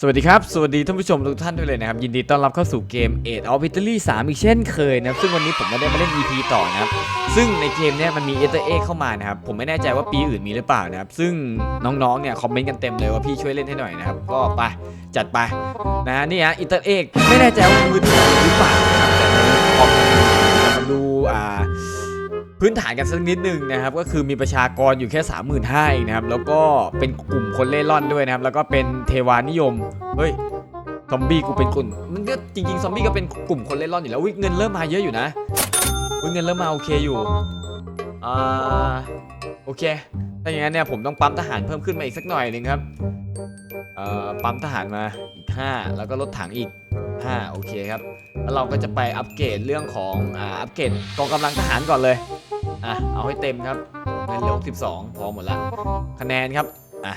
สวัสดีครับ สวัสดีท่านผู้ชมทุกท่านด้วยเลยนะครับ ยินดีต้อนรับเข้าสู่เกม8 of Italy 3 อีกเช่นเคยนะครับซึ่งวันนี้ผมไม่ได้มาเล่น EP ต่อนะครับ ซึ่งในเกมเนี้ยมันมีเอเตอร์เอเข้ามานะครับ ผมไม่แน่ใจว่าปีอื่นมีหรือเปล่านะครับ ซึ่งน้องๆเนี่ยคอมเมนต์กันเต็มเลยว่าพี่ช่วยเล่นให้หน่อยนะครับ ก็ไปจัดไปนะฮะนี่ฮะเอเตอร์เอไม่แน่ใจว่ามือถือหรือเปล่านะครับแต่ในคอมเรามาดูอ่า พื้นฐานกันสักนิดหนึ่งนะครับก็คือมีประชากรอยู่แค่ 3 5 0 0 0เองนะครับแล้วก็เป็นกลุ่มคนเล่ร่อนด้วยนะครับแล้วก็เป็นเทวานิยมเฮ้ยซอมบี้กูเป็นกลุ่มมันก็จริงๆซอมบี้ก็เป็นกลุ่มคนเล่ร่อนอยู่แล้ววิเงินเริ่มมาเยอะอยู่นะวิเงินเริ่มมาโอเคอยู่อ่าโอเคถ้าอย่างนั้นเนี่ยผมต้องปั๊มทหารเพิ่มขึ้นมาอีกสักหน่อยหนึ่งครับเอ่อปั๊มทหารมาอีก 5 แล้วก็รถถังอีก 5 โอเคครับแล้วเราก็จะไปอัปเกรดเรื่องของอ่าอัปเกรดกองกำลังทหารก่อนเลย อะ เอาให้เต็มครับเงินเหลือ12 พอหมดละ คะแนนครับ อะ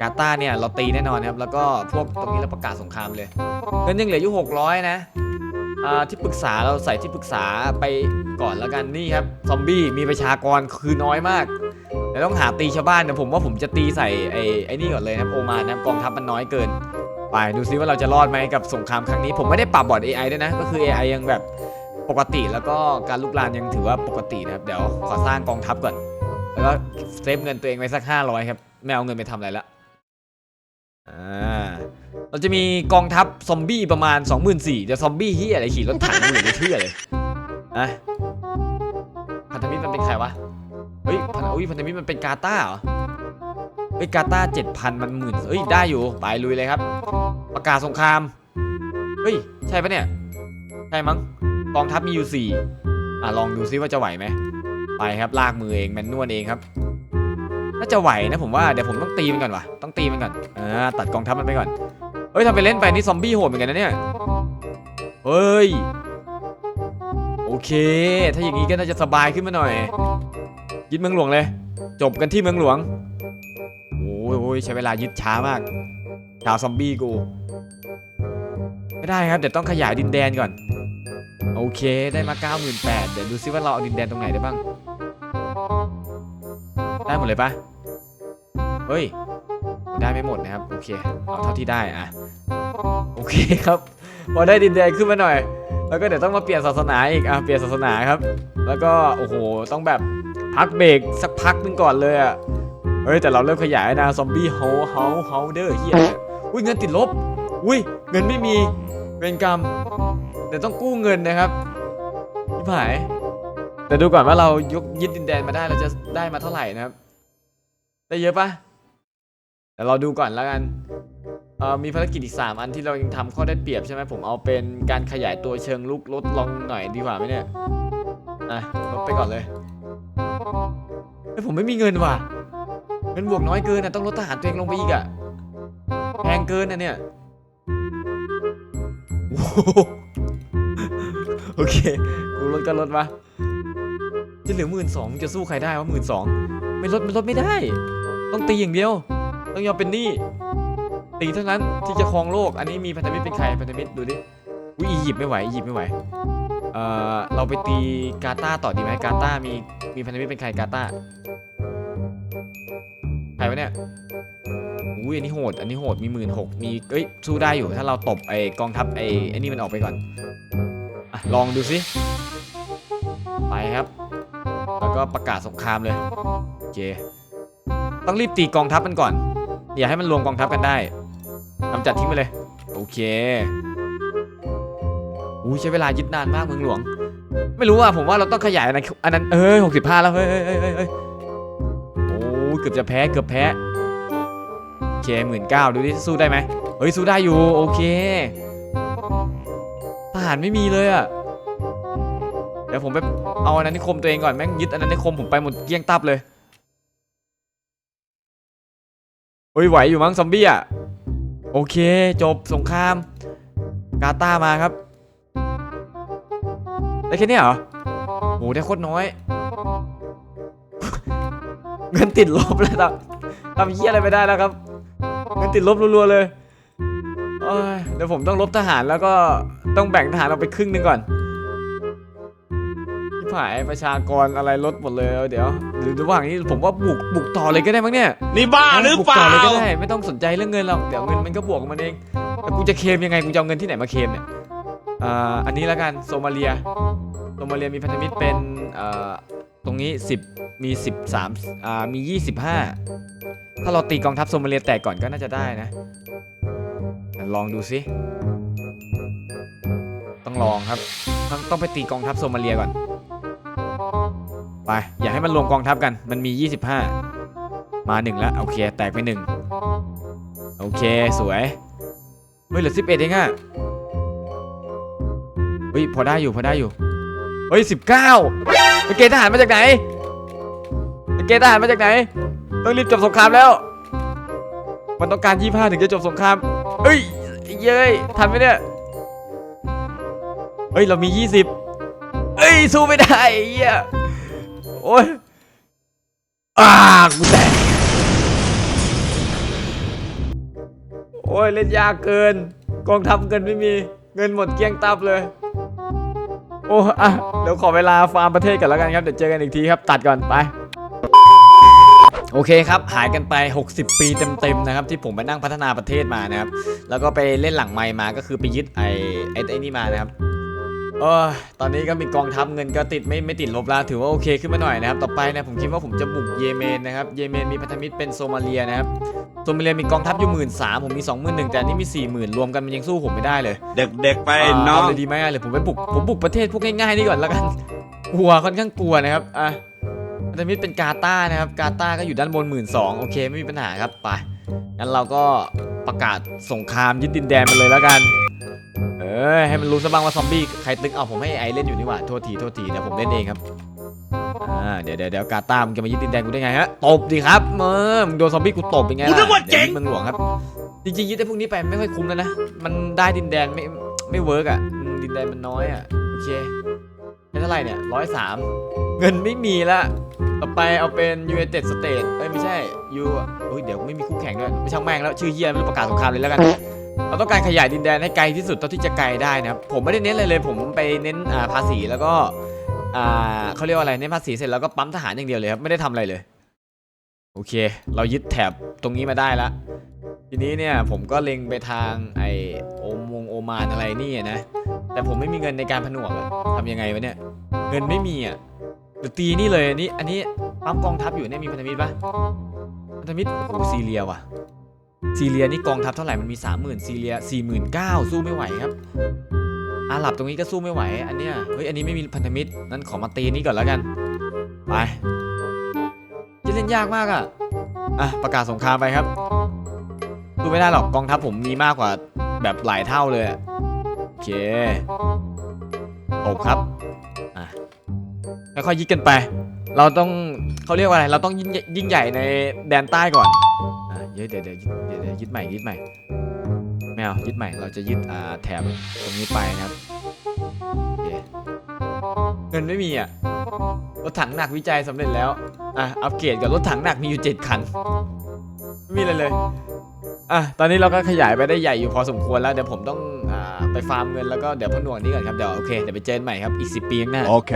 กาตาเนี่ย เราตีแน่นอนครับ แล้วก็พวกตรงนี้เราประกาศสงครามเลย เงินยังเหลืออยู่600 นะ อ่า ที่ปรึกษาเราใส่ที่ปรึกษาไปก่อนแล้วกัน นี่ครับ ซอมบี้ มีประชากรคือน้อยมากแต่ต้องหาตีชาวบ้านเดี๋ยผมว่าผมจะตีใส่ไอ้ไอ้นี่ก่อนเลยนะครับโอมานนะกองทัพมันน้อยเกิน ไปดูซิว่าเราจะรอดไหมกับสงครามครั้งนี้ ผมไม่ได้ปรับบอร์ด AI ด้วยนะ ก็คือ AI ยังแบบ ปกติแล้วก็การลุกลามยังถือว่าปกตินะครับเดี๋ยวขอสร้างกองทัพก่อน แล้วก็เซฟเงินตัวเองไว้สัก 500 ครับ ไม่เอาเงินไปทำอะไรละอ่าเราจะมีกองทัพซอมบี้ประมาณ 24,000จะซอมบี้ที่อะไรขี่รถถังอยู่ไม่เชื่อเลยอะพันธมิตรมันเป็นใครวะเฮ้ยพันอุ้ยพันธมิตรมันเป็นกาตาร์เหรอเฮ้ยกาตาร์7,000มันหมื่นเฮ้ยได้อยู่ไปลุยเลยครับ ประกาศสงครามเฮ้ยใช่ปะเนี่ยใช่มั้ง กองทัพมีอยู่สี่อะลองดูซิว่าจะไหวไหมไปครับลากมือเองแมนนวลเองครับน่าจะไหวนะผมว่าเดี๋ยวผมต้องตีมันก่อนวะต้องตีมันก่อนอ่าตัดกองทัพมันไปก่อนเฮ้ยทำไปเล่นไปนี่ซอมบี้โหดเหมือนกันนะเนี่ยเฮ้ยโอเค ถ้าอย่างนี้ก็น่าจะสบายขึ้นมาหน่อยยึดเมืองหลวงเลย จบกันที่เมืองหลวงโอ้ยโอ้ยใช้เวลายึดช้ามากชาวซอมบี้กูไม่ได้ครับเดี๋ยวต้องขยายดินแดนก่อน โอเคได้มา 98,000เดี๋ยวดูซิว่าเราเอาดินแดนตรงไหนได้บ้าง ได้หมดเลยปะเฮ้ย ได้ไม่หมดนะครับ โอเค เอาเท่าที่ได้อะโอเคครับ พอได้ดินแดนขึ้นมาหน่อย แล้วก็เดี๋ยวต้องมาเปลี่ยนศาสนาอีกอะเปลี่ยนศาสนาครับ แล้วก็โอ้โหต้องแบบพักเบรกสักพักหนึงก่อนเลยอะเฮ้ยแต่เราเริ่มขยายนะซอมบี้เฮาเฮาเฮาเดอร์เฮียอุ้ยเงินติดลบ อุ้ยเงินไม่มีเวรกรรม เดี๋ยวต้องกู้เงินนะครับพี่ผายแต่ดูก่อนว่าเรายกยึดดินแดนมาได้เราจะได้มาเท่าไหร่นะครับได้เยอะปะแต่เราดูก่อนแล้วกันเอ่อมีภารกิจอีก 3 อันที่เรายังทำข้อได้เปรียบใช่ไหมผมเอาเป็นการขยายตัวเชิงลุกลดลงหน่อยดีกว่าไหมเนี่ยอะลดไปก่อนเลยเฮ้ยผมไม่มีเงินว่ะเงินบวกน้อยเกินอะต้องลดทหารตัวเองลงไปอีกอะแพงเกินอะเนี่ยโอ้ เค กูลดก็ลดมาจะเหลือหมื่นสองจะสู้ใครได้วะหมื่นสองไม่ลดไม่ลดไม่ได้ ต้องตีอย่างเดียว ต้องยอมเป็นหนี้ตีเท่านั้นที่จะครองโลก อันนี้มีพันธมิตรเป็นใครพันธมิตรดูดิวิอียิปต์ไม่ไหวอียิปต์ไม่ไหวเอ่อเราไปตีกาตาต่อดีไหมกาตามีมีพันธมิตรเป็นใครกาตาใครวะเนี่ยอุ้ยอันนี้โหด อันนี้โหด มีหมื่นหกมี เอ้ย สู้ได้อยู่ ถ้าเราตบไอกองทัพไอไอนี่มันออกไปก่อน ลองดูสิ ไปครับ แล้วก็ประกาศสงครามเลยโอเคต้องรีบตีกองทัพมันก่อน อย่าให้มันรวมกองทัพกันได้กำจัดทิ้งไปเลย โอเคอุ้ยใช้เวลายึดนานมากเมืองหลวง ไม่รู้อะผมว่าเราต้องขยายอันนั้นอันนั้นเอ้ยหกสิบห้าแล้วเฮ้ยเฮ้ยเฮ้ยเฮ้ยโอ้เกือบจะแพ้เกือบแพ้โอเคหมื่นเก้าดูดิสู้ได้ไหมเฮ้ยสู้ได้อยู่โอเคารไม่มีเลยอะเดี๋ยวผมไปเอาอันนั้นนิคมตัวเองก่อนแม่งยึดอันนั้นนิคมผมไปหมดเกลี้ยงตับเลยเฮ้ยไหวอยู่มั้งซอมบี้อะโอเค จบสงคราม กาตามาครับได้แค่เนี้ยเหรอโหได้โคตรน้อย เงินติดลบแล้วทำทำเหี้ยอะไรไม่ได้แล้วครับ เงินติดลบรัวๆเลย ดี๋ยวผมต้องลบทหารแล้วก็ต้องแบ่งทหารออกไปครึ่งหนึงก่อนพี่หายประชากรอะไรลดหมดเลยเดี๋ยวหรือระหว่างนี้ผมว่าบุกบุกต่อเลยก็ได้มั้งเนี่ยนี่บ้าหรือบุกเปต่ล่าอเลยก็ได้ไม่ต้องสนใจเรื่องเงินหรอกเดี๋ยวเงินมันก็บวกของมันเองแต่กูจะเคลมยังไงกูจะเอาเงินที่ไหนมาเคลมเนี่ยอ่าอันนี้แล้วกันโซมาเลียโซมาเลียมีพันธมิตรเป็นอ่าตรงนี้ 10 มี 13อ่ามี 25 ถ้าเราตีกองทัพโซมาเลียแตกก่อนก็น่าจะได้นะแต่ ลองดูสิ ต้องลองครับ ต้องต้องไปตีกองทัพโซมาเลียก่อน ไป อย่าให้มันรวมกองทัพกัน มันมี 25 มาหนึ่งแล้วโอเค แตกไปหนึ่งโอเคสวย เฮ้ยเหลือสิบเอ็ดเองอะเฮ้ยพอได้อยู่พอได้อยู่ เฮ้ยสิบเก้าไปเกณฑ์ทหารมาจากไหนเกณฑ์ทหารมาจากไหน ต้องรีบจบสงครามแล้ว มันต้องการยี่ห้าถึงจะจบสงครามเฮ้ยเย้ยทันไหมเนี่ยเฮ้ยเรามียี่สิบเฮ้ยสู้ไม่ได้เหี้ยโอ้ยอ่ากูแตกโอ้ยเล่นยากเกิน กองทัพเงินไม่มีเงินหมดเกลี้ยงตับเลย โอ้อะเดี๋ยวขอเวลาฟาร์มประเทศกันแล้วกันครับ เดี๋ยวเจอกันอีกทีครับ ตัดก่อนไป โอเคครับ หายกันไป 60 ปีเต็มๆนะครับที่ผมไปนั่งพัฒนาประเทศมานะครับ แล้วก็ไปเล่นหลังไมค์มาก็คือไปยึดไอ้ไอ้ไอ้นี่มานะครับเออตอนนี้ก็มีกองทัพเงินก็ติดไม่ไม่ติดลบแล้วถือว่าโอเคขึ้นมาหน่อยนะครับ ต่อไปเนะผมคิดว่าผมจะบุกเยเมนนะครับ เยเมนมีพันธมิตรเป็นโซมาเลียนะครับ โซมาเลียมีกองทัพอยู่หมื่นสามผมมีสองหมื่นหนึ่งแต่อันนี่มีสี่หมื่นรวมกันมันยังสู้ผมไม่ได้เลยเด็กๆไปาน้องเาเลยดีไหมอะหรือผมไปบุกผมบุกประเทศพวกง่ายๆนี่ก่อนแล้วกันกลัวค่อนข้างกลัวนะครับอะ พันธมิตรเป็นกาตาร์นะครับ กาตาร์ก็อยู่ด้านบนหมื่นสองโอเคไม่มีปัญหาครับไปงั้นเราก็ประกาศสงครามยึดดินแดนไปเลยแล้วกัน เออให้มันรู้ซะบ้างว่าซอมบี้ใครตึงเอาผมให้ไอเล่นอยู่นี่หว่าโทษทีโทษทีเดี๋ยวผมเล่นเองครับอ่าเดี๋ยวเดี๋ยวเดี๋ยวกาตาร์มึงจะมายึดดินแดนกูได้ไงฮะตบดิครับเออมึงโดนซอมบี้กูตบเป็นไงกูล่ะนึกว่าเจ๋งดี๋ยวยึดเมืองหลวงครับ จริงๆยึดไอ้พวกนี้ไปไม่ค่อยคุ้มแล้วนะมันได้ดินแดนไม่ไม่เวิร์กอะอืมดินแดนมันน้อยอะโอเค ได้เท่าไหร่เนี่ยร้อยสามเงินไม่มีละ ต่อไปเอาเป็น United States เอ้ยไม่ใช่ยูเฮ้ยเดี๋ยวไม่มีคู่แข่งด้วย ไม่ช่างแม่งแล้วชื่อเฮียไม่รู้ประกาศสงครามเลยแล้วกัน เราต้องการขยายดินแดนให้ไกลที่สุดเท่าที่จะไกลได้นะครับ ผมไม่ได้เน้นอะไรเลย ผมไปเน้นอ่าภาษีแล้วก็อ่าเขาเรียกว่าอะไรเน้นภาษีเสร็จแล้วก็ปั๊มทหารอย่างเดียวเลยครับไม่ได้ทำอะไรเลย โอเค เรายึดแถบตรงนี้มาได้ละทีนี้เนี่ยผมก็เล็งไปทางไอโอมงโอมานอะไรนี่นะ แต่ผมไม่มีเงินในการผนวกอะทำยังไงวะเนี่ย เงินไม่มีอะเดี๋ยวตีนี่เลยอันนี้ อันนี้ปั๊มกองทัพอยู่เนี่ยมีพันธมิตรปะพันธมิตรโอ้ซีเรียว่ะ ซีเรียนี่กองทัพเท่าไหร่มันมี30,000ซีเรีย49,000สู้ไม่ไหวครับอาหรับตรงนี้ก็สู้ไม่ไหว อันเนี้ยเฮ้ยอันนี้ไม่มีพันธมิตรนั้นขอมาตีนี่ก่อนแล้วกันไปจะเล่นยากมากอะอะประกาศสงครามไปครับสู้ไม่ได้หรอกกองทัพผมมีมากกว่าแบบหลายเท่าเลย อะโอเคตบครับอะค่อยๆยึดกันไป เราต้องเขาเรียกว่าอะไร เราต้องยิ่งยิ่งใหญ่ในแดนใต้ก่อนอะเดี๋ยวเดี๋ยวเดี๋ยวเดี๋ยวยึดใหม่ยึดใหม่ไม่เอายึดใหม่ เราจะยึดอ่าแถบตรงนี้ไปนะครับเงินไม่มีอะ รถถังหนักวิจัยสำเร็จแล้ว อะ อัปเกรดกับรถถังหนักมีอยู่เจ็ดคัน ไม่มีอะไรเลย อะ ตอนนี้เราก็ขยายไปได้ใหญ่อยู่พอสมควรแล้ว เดี๋ยวผมต้องอ่า ไปฟาร์มเงินแล้วก็เดี๋ยวพนวกนี้ก่อนครับเดี๋ยวโอเคเดี๋ยวไปเจอกันใหม่ครับอีกสิปีข้างหน้าโอเค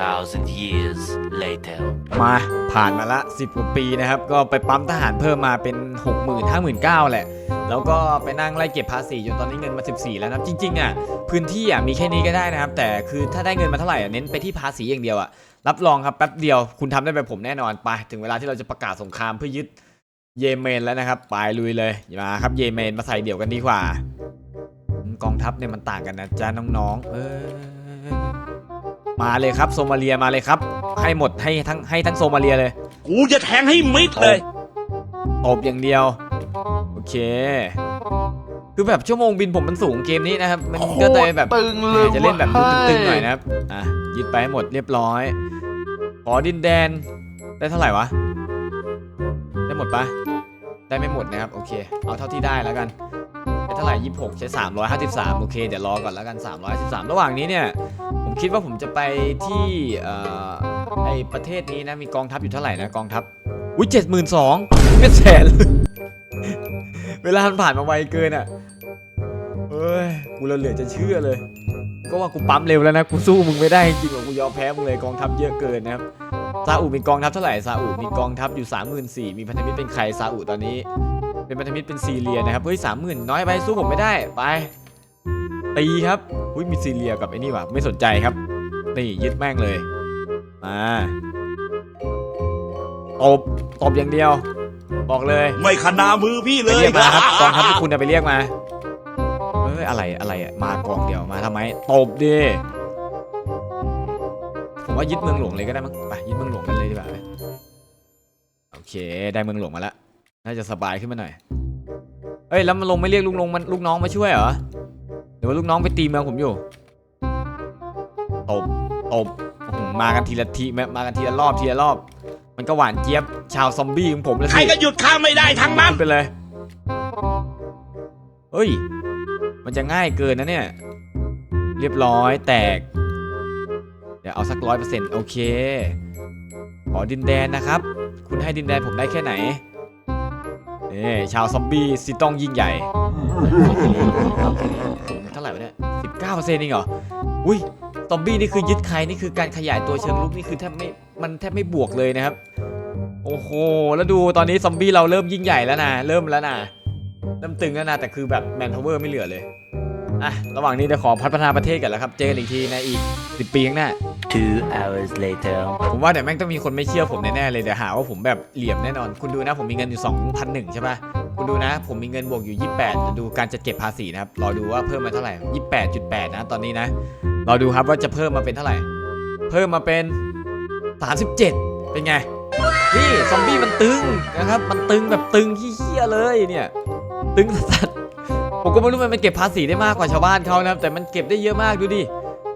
2,000 years later. มาผ่านมาละ 10 กว่าปีนะครับ ก็ไปปั๊มทหารเพิ่มมาเป็น 6 0 0 0 0 5 9 0 0 0แหละ แล้วก็ไปนั่งไล่เก็บภาษีจนตอนนี้เงินมา 14 แล้วนะครับจริงๆอะพื้นที่อะมีแค่นี้ก็ได้นะครับ แต่คือถ้าได้เงินมาเท่าไหร่อะเน้นไปที่ภาษีอย่างเดียวอะรับรองครับแป๊บเดียวคุณทำได้แบบผมแน่นอนไป ถึงเวลาที่เราจะประกาศสงครามเพื่อยึดเยเมนแล้วนะครับไปลุยเลยมาครับเยเมนมาใส่เดี่ยวกันดีกว่าอืม กองทัพเนี่ยมันต่างกันนะจ้าน้องๆเออมาเลยครับโซมาเลียมาเลยครับ ให้หมดให้ทั้งให้ทั้งโซมาเลียเลยกูจะแทงให้มิดเลยตบอย่างเดียว โอเค คือแบบชั่วโมงบินผมมันสูงเกมนี้นะครับ มันก็เลยแบบตึงเลยจะเล่นแบบดูตึงๆหน่อยนะครับอะยึดไปให้หมดเรียบร้อยขอดินแดนได้เท่าไหร่วะ ได้หมดปะได้ไม่หมดนะครับ โอเค เอาเท่าที่ได้แล้วกัน ได้เท่าไหร่ยี่หกใช้สามร้อยห้าสิบสามโอเค เดี๋ยวรอก่อนแล้วกันสามร้อยสิบสามระหว่างนี้เนี่ย ผมคิดว่าผมจะไปที่เอ่อไอประเทศนี้นะ มีกองทัพอยู่เท่าไหร่นะ กองทัพ อุ้ยเจ็ดหมื่นสองเป็นแสนเลยเวลามันผ่านมาไวเกินอะเอ้ย กูเราเหลือจะเชื่อเลย ก็ว่ากูปั๊มเร็วแล้วนะ กูสู้มึงไม่ได้จริงๆหรอกกูยอมแพ้มึงเลยกองทัพเยอะเกินนะครับซาอุมีกองทัพเท่าไหร่ซาอุมีกองทัพอยู่ 3 4 0 0 0มีพันธมิตรเป็นใครซาอุตอนนี้ เป็นพันธมิตรเป็นซีเรียนะครับเฮ้ยสามหมื่นน้อยไปสู้ผมไม่ได้ไปตีครับอุ้ยมีซีเรียกับไอ้นี่ว่ะไม่สนใจครับนี่ยึดแม่งเลยมาตบตบอย่างเดียว บอกเลยไม่ขนามือพี่ไปเลยเรียกมาครับกองทัพที่คุณน่ะไปเรียกมาเอ้ยอะไรอะไรอะมากองเดียวมาทำไมตบดิผมว่ายึดเมืองหลวงเลยก็ได้มั้งไปยึดเมืองหลวงกันเลยดีกว่าไปโอเค ได้เมืองหลวงมาแล้ว น่าจะสบายขึ้นมาหน่อย เอ้ยแล้วมันลงไม่เรียกลุงลงมันลูกน้องมาช่วยเหรอหรือว่าลูกน้องไปตีเมืองผมอยู่ ตบ ตบอื้อหือมากันทีละทีมามากันทีละรอบทีละรอบ มันก็หวานเจี๊ยบชาวซอมบี้ของผมเลยใครสิก็หยุดข้าไม่ได้ทั้งนั้นขึ้นไปเลย เฮ้ย มันจะง่ายเกินนะเนี่ย เรียบร้อยแตก เดี๋ยวเอาสักร้อยเปอร์เซ็นต์โอเค ขอดินแดนนะครับ คุณให้ดินแดนผมได้แค่ไหน นี่ชาวซอมบี้สิต้องยิ่งใหญ่เท่าไหร่วะเนี่ยสิบเก้าเปอร์เซ็นต์เองเหรอ อุ้ยซอมบี้นี่คือยึดใครนี่คือการขยายตัวเชิงลุกนี่คือแทบไม่ มันแทบไม่บวกเลยนะครับ โอ้โห แล้วดูตอนนี้ซอมบี้เราเริ่มยิ่งใหญ่แล้วนะ เริ่มแล้วนะเริ่มตึงแล้วนะ แต่คือแบบแมนพาวเวอร์ไม่เหลือเลย อะ ระหว่างนี้เดี๋ยวขอพัฒนาประเทศกันแล้วครับ เจอกันอีกทีในอีก 10 ปีข้างหน้า Two hours later. ผมว่าเดี๋ยวแม่งต้องมีคนไม่เชื่อผมแน่ๆเลยเดี๋ยวหาว่าผมแบบเหลี่ยมแน่นอน คุณดูนะผมมีเงินอยู่2,001ใช่ปะคุณดูนะ ผมมีเงินบวกอยู่ 28เดี๋ยวดูการจัดเก็บภาษีนะครับ รอดูว่าเพิ่มมาเท่าไหร่ 28.8 นะตอนนี้นะ รอดูครับว่าจะเพิ่มมาเป็นเท่าไหร่ เพิ่มมาเป็น 37 เป็นไง นี่ซอมบี้มันตึงนะครับ มันตึงแบบตึงที่เฮี้ยเลยเนี่ย ตึงสัสผมก็ไม่รู้มันเก็บภาษีได้มากกว่าชาวบ้านเขานะครับ แต่มันเก็บได้เยอะมากดูดิ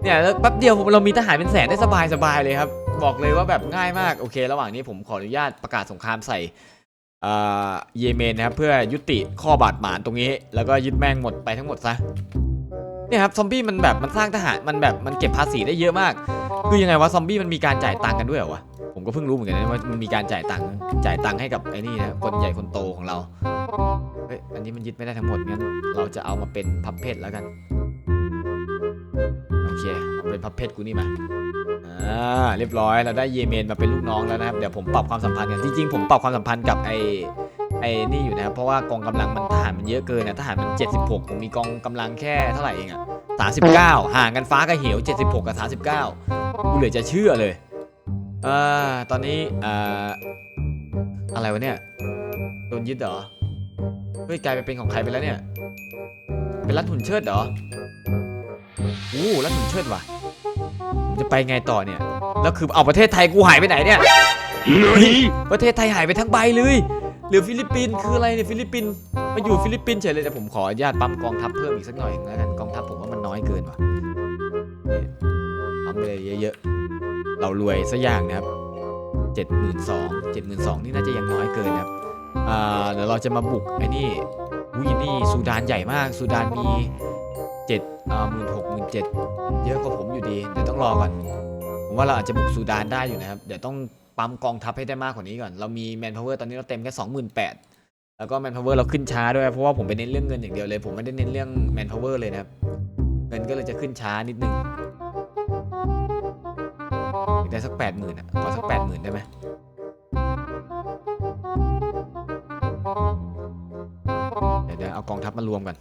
เนี่ยแล้วแป๊บเดียวเรามีทหารเป็นแสนได้สบายสบายเลยครับ บอกเลยว่าแบบง่ายมากโอเค ระหว่างนี้ผมขออนุญาตประกาศสงครามใส่เยเมนนะครับเพื่อยุติข้อบาดหมางตรงนี้ แล้วก็ยึดแม่งหมดไปทั้งหมดซะเนี่ยครับซอมบี้มันแบบมันสร้างทหารมันแบบมันเก็บภาษีได้เยอะมาก คือยังไงวะซอมบี้มันมีการจ่ายตังค์กันด้วยเหรอวะผมก็เพิ่งรู้เหมือนกันนะว่ามันมีการจ่ายตังค์จ่ายตังค์ให้กับไอ้นี่นะคนใหญ่คนโตของเราเฮ้ยอันนี้มันยึดไม่ได้ทั้งหมดงั้นเราจะเอามาเป็นพับเพชรแล้วกัน เคเอาเป็นพับเพชรกูนี่มาอ่าเรียบร้อยเราได้เยเมนมาเป็นลูกน้องแล้วนะครับเดี๋ยวผมปรับความสัมพันธ์กันจริงๆผมปรับความสัมพันธ์กับไอ้ไอ้นี่อยู่นะครับเพราะว่ากองกำลังมันทหารมันเยอะเกินนะทหารมัน 76 ผมมีกองกำลังแค่เท่าไหร่เองอะ39 ห่างกันฟ้ากับเหว 76 กับ 39กูเหลือจะเชื่อเลยอ่าตอนนี้อ่าอะไรวะเนี่ยโดนยึดเหรอเฮ้ยกลายไปเป็นของใครไปแล้วเนี่ย เป็นรัฐหุ่นเชิดเหรอ อู้รัฐหุ่นเชิดว่ะผมจะไปไงต่อเนี่ย แล้วคือเอาประเทศไทยกูหายไปไหนเนี่ยประเทศไทยหายไปทั้งใบเลยเหลือฟิลิปปินส์คืออะไรเนี่ยฟิลิปปินส์มาอยู่ฟิลิปปินส์เฉยเลยแต่ผมขออนุญาตปั๊มกองทัพเพิ่มอีกสักหน่อยแล้วกันกองทัพผมว่ามันน้อยเกินว่ะเนี่ยปั๊มไปเลยเยอะๆเรารวยสักอย่างนะครับเจ็ดหมื่นสองเจ็ดหมื่นสองนี่น่าจะยังน้อยเกินนะครับอ่าเดี๋ยวเราจะมาบุกไอ้นี่อุ้ยนี่ซูดานใหญ่มากซูดานมีเจ็ด อ่าหมื่นหกหมื่นเจ็ดเยอะกว่าผมอยู่ดีเดี๋ยวต้องรอก่อนผมว่าเราอาจจะบุกซูดานได้อยู่นะครับ เดี๋ยวต้องปั๊มกองทัพให้ได้มากกว่านี้ก่อน เรามีแมนพาวเวอร์ตอนนี้เราเต็มแค่สองหมื่นแปดแล้วก็แมนพาวเวอร์เราขึ้นช้าด้วย เพราะว่าผมไปเน้นเรื่องเงินอย่างเดียวเลย ผมไม่ได้เน้นเรื่องแมนพาวเวอร์เลยนะครับ เงินก็เลยจะขึ้นช้านิดนึงได้สักแปดหมื่นอะขอสักแปดหมื่นได้ไหมเดี๋ยวเดี๋ยวเอากองทัพมารวมกัน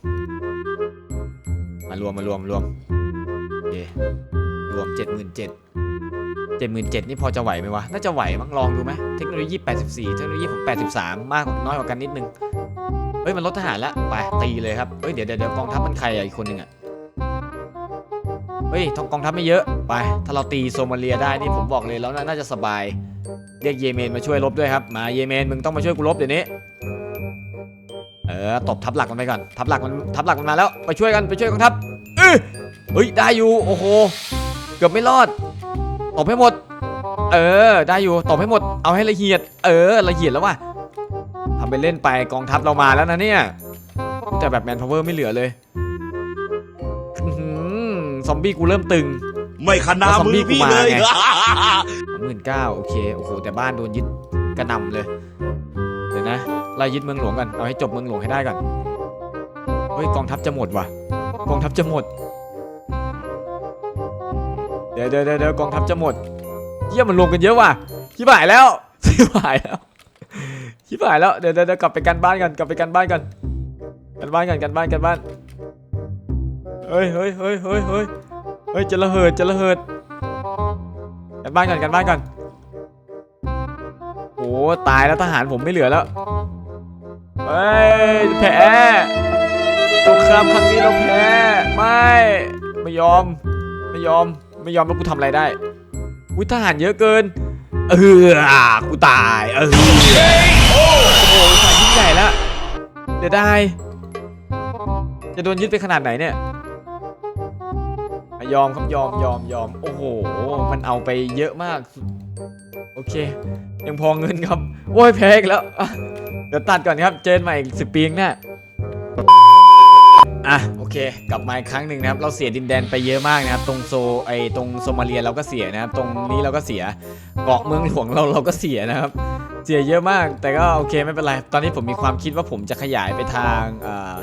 ารวมมารวมรวมโอเครวมเจ็ดหมื่นเจ็ดเจ็ดหมื่นเจ็ดนี่พอจะไหวไหมวะ น่าจะไหวมั้งลองดูไหมเทคโนโลยีแปดสิบสี่เทคโนโลยีผมแปดสิบสามมากน้อยกว่ากันนิดนึง เฮ้ย มันลดทหารแล้วไปตีเลยครับ เฮ้ยเดี๋ยวเดี๋ยวเดี๋ยวกองทัพมันใครอะอีกคนหนึ่งอะ เฮ้ยทองกองทัพไม่เยอะ ไป ถ้าเราตีโซมาเลียได้นี่ผมบอกเลยแล้วน่าจะสบาย เรียกเยเมนมาช่วยรบด้วยครับ มาเยเมนมึงต้องมาช่วยกูรบเดี๋ยวนี้ เออตบทับหลักมันไปก่อนทับหลักมันทับหลักมันมาแล้วไปช่วยกันไปช่วยกองทัพเอยเฮ้ยได้อยู่โอ้โหเกือบไม่รอดตบให้หมด เออ ได้อยู่ตบให้หมดเอาให้ละเอียด เออละเอียดแล้วว่ะทำไปเล่นไปกองทัพเรามาแล้วนะเนี่ยแต่แบบแมนพาวเวอร์ไม่เหลือเลยอื้อหือซอมบี้กูเริ่มตึง ไม่ขนามือพี่เลยหมื่นเก้าโอเคโอ้โหแต่บ้านโดนยึดกระหนำเลยเดี๋ยวนะ ไล่ยึดเมืองหลวงก่อนเอาให้จบเมืองหลวงให้ได้ก่อนเฮ้ยกองทัพจะหมดว่ะกองทัพจะหมด เดี๋ยวเดี๋ยวเดี๋ยวกองทัพจะหมดเยี่ยมันรวมกันเยอะว่ะชิบหายแล้วชิบหายแล้วชิบหายแล้วเดี๋ยวเดี๋ยวเดี๋ยวกลับไปกันบ้านกันกลับไปกันบ้านกันกันบ้านกันกันบ้านกันบ้านเฮ้ยเฮ้ยเฮ้ยเฮ้ยเฮ้ยเฮ้ยจะระเหิดจะระเหิดกันบ้านกันกันบ้านกันโอ้ตายแล้วทหารผมไม่เหลือแล้ว เฮ้ยแพ้สงครามครั้งนี้เราแพ้ ไม่ ไม่ยอม ไม่ยอม ไม่ยอมแล้วกูทำอะไรได้อุ้ยทหารเยอะเกิน เออกูตาย เออโอ้โหสายยิ่งใหญ่ล้วเดี๋ยวได้ จะโดนยึดไปขนาดไหนเนี่ยยอมครับยอมยอมยอม โอ้โห มันเอาไปเยอะมาก โอเค ยังพอเงินครับ โอ้ยแพ้อีกแล้ว เดี๋ยวตัดก่อนครับ เจอกันใหม่อีกสิบปีข้างหน้าอะโอเค กลับมาอีกครั้งหนึ่งนะครับ เราเสียดินแดนไปเยอะมากนะครับ ตรงโซไอตรงโซมาเลียเราก็เสียนะครับ ตรงนี้เราก็เสีย เกาะเมืองหลวงเราเราก็เสียนะครับ เสียเยอะมาก แต่ก็โอเคไม่เป็นไร ตอนนี้ผมมีความคิดว่าผมจะขยายไปทางอ่า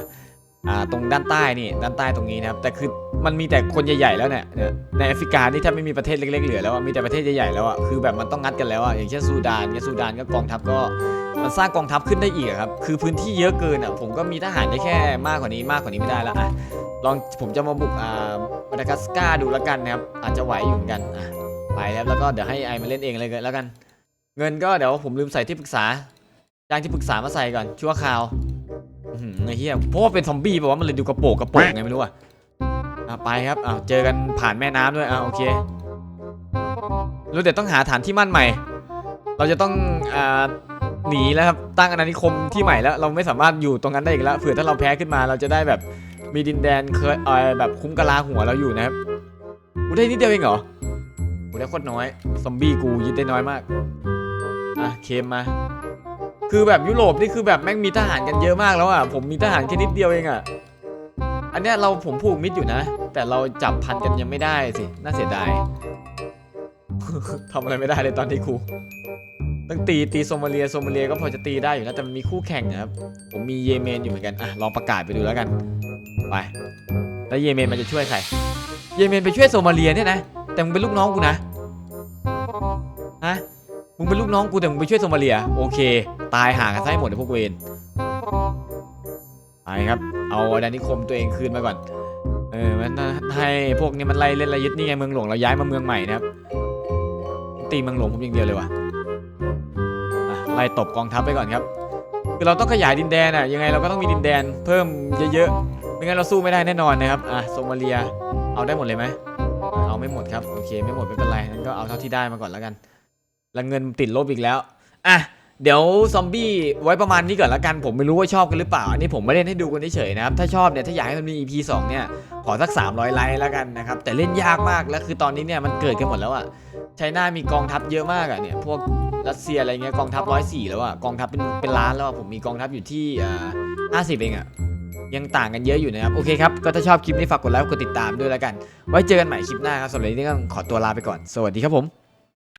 อ่าตรงด้านใต้นี่ด้านใต้ตรงนี้นะครับแต่คือมันมีแต่คนใหญ่ๆแล้วเนี่ยเนี่ยในแอฟริกานี่แทบไม่มีประเทศเล็กๆเหลือแล้วมีแต่ประเทศใหญ่ๆแล้วอะคือแบบมันต้องงัดกันแล้วอะอย่างเช่นซูดานเนี่ยซูดานก็กองทัพก็มันสร้างกองทัพขึ้นได้อีกครับคือพื้นที่เยอะเกินอะผมก็มีทหารได้แค่มากกว่านี้มากกว่านี้ไม่ได้แล้วอะลองผมจะมาบุกอ่ามาดากัสการ์ดูแล้วกันนะครับอาจจะไหวอยู่เหมือนกันอะไปครับแล้วก็เดี๋ยวให้ไอมาเล่นเองเลยก็แล้วกัน เงินก็เดี๋ยวผมลืมใส่ที่ปรึกษาจ้างที่ปรึกษามาใส่ก่อนชั่วคราว ไอ้เหี้ยเพราะว่าเป็นซอมบี้แปลว่ามันเลยดูกระโปงกระโปงไงไม่รู้อะอะไปครับอะเจอกันผ่านแม่น้ำด้วยอะโอเครู้แต่ต้องหาฐานที่มั่นใหม่ เราจะต้องอ่าหนีแล้วครับตั้งอาณานิคมที่ใหม่แล้วเราไม่สามารถอยู่ตรงนั้นได้อีกแล้วเผื่อถ้าเราแพ้ขึ้นมาเราจะได้แบบมีดินแดนเคยเออแบบคุ้มกะลาหัวเราอยู่นะครับกูได้นิดเดียวเองเหรอกูได้โคตรน้อยซอมบี้กูยึดได้น้อยมากอะเคมมา คือแบบยุโรปนี่คือแบบแม่งมีทหารกันเยอะมากแล้วอะผมมีทหารแค่นิดเดียวเองอะอันเนี้ยเราผมผูกมิตรอยู่นะ แต่เราจับพันกันยังไม่ได้สิน่าเสียดายทำอะไรไม่ได้เลยตอนนี้ครูต้องตีตีโซมาเลียโซมาเลียก็พอจะตีได้อยู่นะแต่มันมีคู่แข่งนะครับผมมีเยเมนอยู่เหมือนกันอะลองประกาศไปดูแล้วกันไปแล้วเยเมนมันจะช่วยใครเยเมนไปช่วยโซมาเลียเนี่ยนะแต่มึงเป็นลูกน้องกูนะฮะ มึงเป็นลูกน้องกูแต่มึงไปช่วยโซมาเลีย โอเค ตายห่างกันซะให้หมดไอ้พวกเวนไปครับ เอาอาณานิคมตัวเองคืนมาก่อน เออมันให้พวกนี้มันไล่เล่นไล่ยึดนี่ไงเมืองหลวงเราย้ายมาเมืองใหม่นะครับ ตีเมืองหลวงผมอย่างเดียวเลยว่ะอะไล่ตบกองทัพไปก่อนครับคือเราต้องขยายดินแดนอะยังไงเราก็ต้องมีดินแดนเพิ่มเยอะๆไม่งั้นเราสู้ไม่ได้แน่นอนนะครับอะโซมาเลียเอาได้หมดเลยไหมเอาไม่หมดครับโอเคไม่หมดไม่เป็นไรงั้นก็เอาเท่าที่ได้มาก่อนแล้วกัน แล้วเงินติดลบอีกแล้ว อะ เดี๋ยวซอมบี้ไว้ประมาณนี้ก่อนล้วกัน ผมไม่รู้ว่าชอบกันหรือเปล่า อันนี้ผมไม่เล่นให้ดูกันเฉยๆนะครับ ถ้าชอบเนี่ย ถ้าอยากให้มันมี EP 2 เนี่ย ขอสัก 300 ไลค์ล้วกันนะครับ แต่เล่นยากมาก แล้วคือตอนนี้เนี่ยมันเกิดกันหมดแล้วอะไชน่ามีกองทัพเยอะมากอะเนี่ย พวกรัสเซียอะไรเงี้ย กองทัพร้อยสี่แล้วอะกองทัพเป็นเป็นล้านแล้วอะผมมีกองทัพอยู่ที่ห้าสิบเองอะยังต่างกันเยอะอยู่นะครับ โอเคครับ ก็ถ้าชอบคลิปนี้ฝากกดไลค์ กดติดตามด้วยล้วกัน ไว้เจอกันใหม่คลิปหน้าครับสำหรับวันนี้ก็ขอตัวลาไปก่อน สวัสดีครับผม